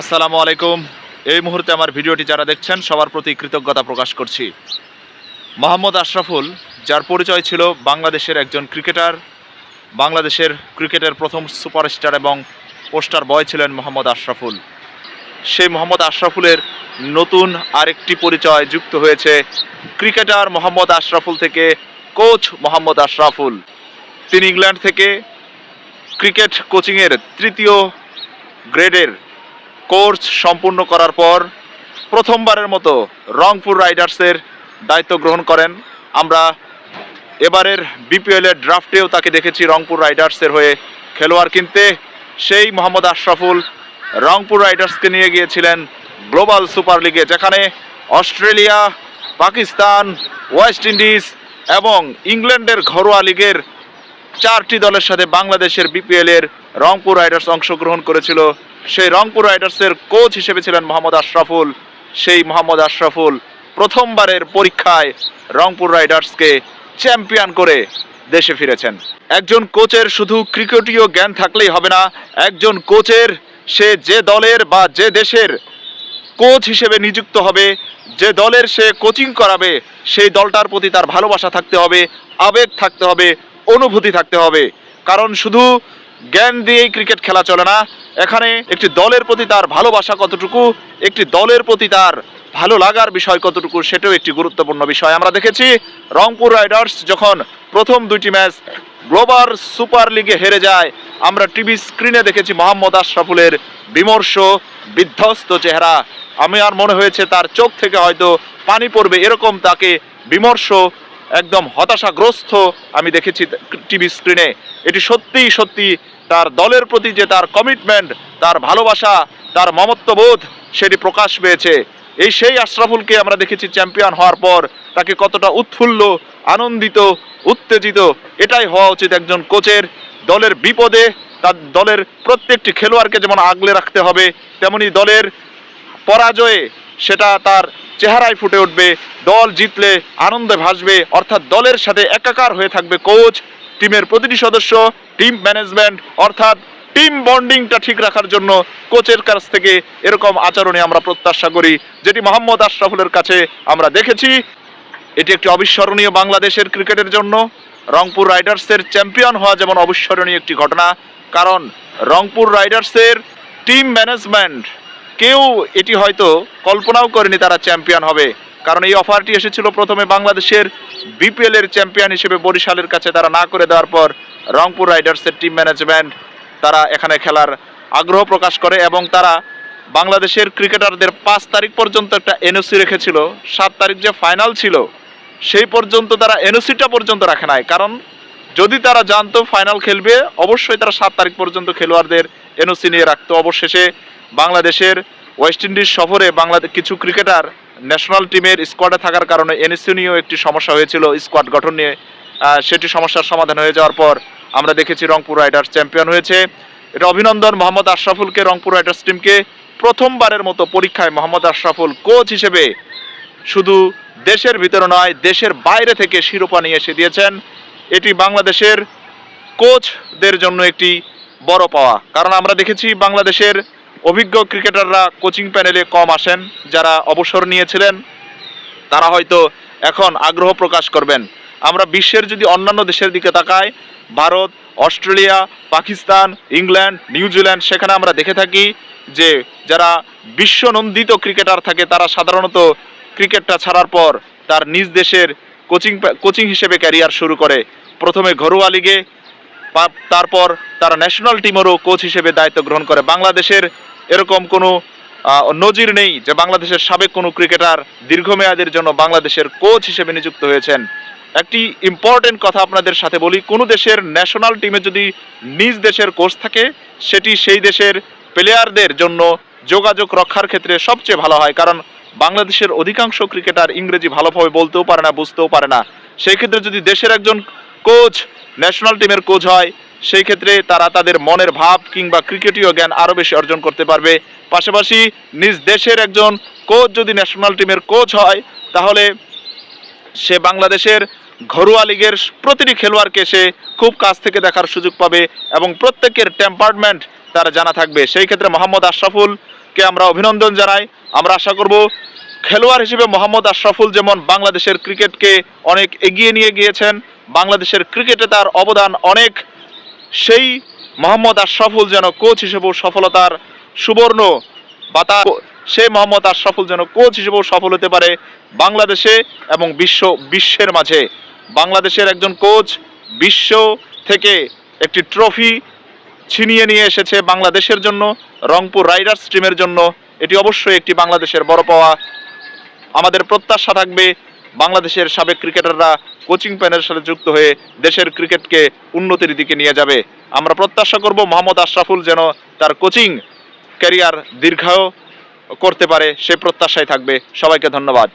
আসসালামু আলাইকুম। এই মুহূর্তে আমার ভিডিওটি যারা দেখছেন, সবার প্রতি কৃতজ্ঞতা প্রকাশ করছি। মোহাম্মদ আশরাফুল, যার পরিচয় ছিল বাংলাদেশের একজন ক্রিকেটার, বাংলাদেশের ক্রিকেটের প্রথম সুপারস্টার এবং পোস্টার বয় ছিলেন মোহাম্মদ আশরাফুল। সেই মোহাম্মদ আশরাফুলের নতুন আরেকটি পরিচয় যুক্ত হয়েছে ক্রিকেটার মোহাম্মদ আশরাফুল থেকে, কোচ মোহাম্মদ আশরাফুল। তিনি ইংল্যান্ড থেকে ক্রিকেট কোচিংয়ের তৃতীয় গ্রেডের কোর্স সম্পূর্ণ করার পর প্রথমবারের মতো রংপুর রাইডার্সের দায়িত্ব গ্রহণ করেন। আমরা এবারের বিপিএল এর ড্রাফটেও তাকে দেখেছি রংপুর রাইডার্সের হয়ে খেলোয়াড় কিনতে। সেই মোহাম্মদ আশরাফুল রংপুর রাইডার্সকে নিয়ে গিয়েছিলেন গ্লোবাল সুপার লিগে, যেখানে অস্ট্রেলিয়া, পাকিস্তান, ওয়েস্ট ইন্ডিজ এবং ইংল্যান্ডের ঘরোয়া লিগের চারটি দলের সাথে বাংলাদেশের বিপিএল এর রংপুর রাইডার্স অংশগ্রহণ করেছিল। সেই রংপুর রাইডার্সের কোচ হিসেবে ছিলেন মোহাম্মদ আশরাফুল। সেই মোহাম্মদ আশরাফুল প্রথমবারের পরীক্ষায় রংপুর রাইডার্সকে চ্যাম্পিয়ন করে দেশে ফিরেছেন। একজন কোচের শুধু ক্রিকেটীয় জ্ঞান থাকলেই হবে না, একজন কোচের সে যে দলের বা যে দেশের কোচ হিসেবে নিযুক্ত হবে, যে দলের সে কোচিং করাবে, সেই দলটার প্রতি তার ভালোবাসা থাকতে হবে, আবেগ থাকতে হবে, অনুভূতি থাকতে হবে। কারণ শুধু জ্ঞান দিয়েই ক্রিকেট খেলা চলে না। এখানে একটি দলের প্রতি তার ভালোবাসা কতটুকু, একটি দলের প্রতি তার ভালো লাগার বিষয় কতটুকু, সেটাও একটি গুরুত্বপূর্ণ বিষয়। আমরা দেখেছি রংপুর রাইডার্স যখন প্রথম দুইটি ম্যাচ গ্লোবাল সুপার লিগে হেরে যায়, আমরা টিভি স্ক্রিনে দেখেছি মোহাম্মদ আশরাফুলের বিমর্ষ, বিধ্বস্ত চেহারা। আমি আর মনে হয়েছে তার চোখ থেকে হয়তো পানি পড়বে এরকম তাকে বিমর্ষ, একদম হতাশাগ্রস্ত আমি দেখেছি টিভি স্ক্রিনে। এটি সত্যিই সত্যি তার দলের প্রতি যে তার কমিটমেন্ট তার ভালোবাসা, তার মমত্ববোধ সেটি প্রকাশ পেয়েছে। এই সেই আশরাফুলকে আমরা দেখেছি চ্যাম্পিয়ন হওয়ার পর তাকে কতটা উৎফুল্ল, আনন্দিত, উত্তেজিত, এটাই হওয়া উচিত একজন কোচের দলের বিপদে, তার দলের প্রত্যেকটি খেলোয়াড়কে যেমন আগলে রাখতে হবে, তেমনি দলের পরাজয়ে সেটা তার চেহারায় ফুটে উঠবে, দল জিতলে আনন্দে ভাসবে, অর্থাৎ দলের সাথে একাকার হয়ে থাকবে কোচ টিমের প্রতিটি সদস্য, টিম ম্যানেজমেন্ট, অর্থাৎ টিম বন্ডিংটা ঠিক রাখার জন্য কোচের কাছ থেকে এরকম আচরণে আমরা প্রত্যাশা করি, যেটি মোহাম্মদ আশরাফুলের কাছে আমরা দেখেছি। এটি একটি অবিস্মরণীয় বাংলাদেশের ক্রিকেটের জন্য। রংপুর রাইডার্সের চ্যাম্পিয়ন হওয়া যেমন অবিস্মরণীয় একটি ঘটনা, কারণ রংপুর রাইডার্সের টিম ম্যানেজমেন্ট কেউ এটি হয়তো কল্পনাও করেনি তারা চ্যাম্পিয়ন হবে। কারণ এই অফারটি এসেছিল প্রথমে বাংলাদেশের বিপিএল এর চ্যাম্পিয়ন হিসেবে বরিশালের কাছে তারা না করে দেওয়ার পর রংপুর রাইডার্সের টিম ম্যানেজমেন্ট তারা এখানে খেলার আগ্রহ প্রকাশ করে এবং তারা বাংলাদেশের ক্রিকেটারদের পাঁচ তারিখ পর্যন্ত একটা এনওসি রেখেছিল। সাত তারিখ যে ফাইনাল ছিল, সেই পর্যন্ত তারা এনওসিটা পর্যন্ত রাখে নাই। কারণ যদি তারা জানতো ফাইনাল খেলবে, অবশ্যই তারা সাত তারিখ পর্যন্ত খেলোয়াড়দের এনওসি নিয়ে রাখতো। অবশেষে বাংলাদেশের ওয়েস্ট ইন্ডিজ সফরে বাংলাদেশ কিছু ক্রিকেটার ন্যাশনাল টিমের স্কোয়াডে থাকার কারণে এনএসসি নিয়েও একটি সমস্যা হয়েছিল, স্কোয়াড গঠন নিয়ে। সেটি সমস্যার সমাধান হয়ে যাওয়ার পর আমরা দেখেছি রংপুর রাইডার্স চ্যাম্পিয়ন হয়েছে। এটা অভিনন্দন মোহাম্মদ আশরাফুলকে রংপুর রাইডার্স টিমকে প্রথমবারের মতো পরীক্ষায় মোহাম্মদ আশরাফুল কোচ হিসেবে শুধু দেশের ভিতরে নয়, দেশের বাইরে থেকে শিরোপা নিয়ে এসে দিয়েছেন। এটি বাংলাদেশের কোচদের জন্য একটি বড় পাওয়া। কারণ আমরা দেখেছি বাংলাদেশের অভিজ্ঞ ক্রিকেটাররা কোচিং প্যানেলে কম আসেন, যারা অবসর নিয়েছিলেন, তারা হয়তো এখন আগ্রহ প্রকাশ করবেন। আমরা বিশ্বের যদি অন্যান্য দেশের দিকে তাকাই, Bharat, Australia, Pakistan, England New Zealand সেখানে আমরা দেখে থাকি যে যারা বিশ্বনন্দিত ক্রিকেটার থাকে, তারা সাধারণত ক্রিকেটটা ছাড়ার পর তার নিজ দেশের কোচিং কোচিং হিসেবে ক্যারিয়ার শুরু করে। প্রথমে ঘরোয়া লিগে তারপর তারা ন্যাশনাল টিমেরও কোচ হিসেবে দায়িত্ব গ্রহণ করে। বাংলাদেশের এরকম কোনো নজির নেই যে বাংলাদেশের সাবেক কোনো ক্রিকেটার দীর্ঘমেয়াদের জন্য বাংলাদেশের কোচ হিসেবে নিযুক্ত হয়েছেন। একটি ইম্পর্টেন্ট কথা আপনাদের সাথে বলি, কোনো দেশের ন্যাশনাল টিমে যদি নিজ দেশের কোচ থাকে, সেটি সেই দেশের প্লেয়ারদের জন্য যোগাযোগ রক্ষার ক্ষেত্রে সবচেয়ে ভালো হয়। কারণ বাংলাদেশের অধিকাংশ ক্রিকেটার ইংরেজি ভালোভাবে বলতেও পারে না, বুঝতেও পারে না। সেই ক্ষেত্রে যদি দেশের একজন কোচ ন্যাশনাল টিমের কোচ হয় সেই ক্ষেত্রে তারা তাদের মনের ভাব কিংবা ক্রিকেটীয় জ্ঞান আরও বেশি অর্জন করতে পারবে। পাশাপাশি নিজ দেশের একজন কোচ যদি ন্যাশনাল টিমের কোচ হয়, তাহলে সে বাংলাদেশের ঘরোয়া লিগের প্রতিটি খেলোয়াড়কে সে খুব কাছ থেকে দেখার সুযোগ পাবে এবং প্রত্যেকের টেম্পার্টমেন্ট তার জানা থাকবে। সেই ক্ষেত্রে মোহাম্মদ আশরাফুলকে আমরা অভিনন্দন জানাই। আমরা আশা করব খেলোয়াড় হিসেবে মোহাম্মদ আশরাফুল যেমন বাংলাদেশের ক্রিকেটকে অনেক এগিয়ে নিয়ে গিয়েছেন, বাংলাদেশের ক্রিকেটে তার অবদান অনেক সেই মোহাম্মদ আশরাফুল যেন কোচ হিসেবেও সফলতার সুবর্ণ বা তার সে মোহাম্মদ আশরাফুল যেন কোচ হিসেবেও সফল হতে পারে বাংলাদেশে এবং বিশ্ব বিশ্বের মাঝে। বাংলাদেশের একজন কোচ বিশ্ব থেকে একটি ট্রফি ছিনিয়ে নিয়ে এসেছে বাংলাদেশের জন্য, রংপুর রাইডার্স টিমের জন্য। এটি অবশ্যই একটি বাংলাদেশের বড় পাওয়া। আমাদের প্রত্যাশা থাকবে বাংলাদেশের সাবেক ক্রিকেটাররা কোচিং প্যানেলের সাথে যুক্ত হয়ে দেশের ক্রিকেটকে উন্নতির দিকে নিয়ে যাবে। আমরা প্রত্যাশা করব মোহাম্মদ আশরাফুল যেন তার কোচিং ক্যারিয়ার দীর্ঘায়ও করতে পারে, সে প্রত্যাশায় থাকবে। সবাইকে ধন্যবাদ।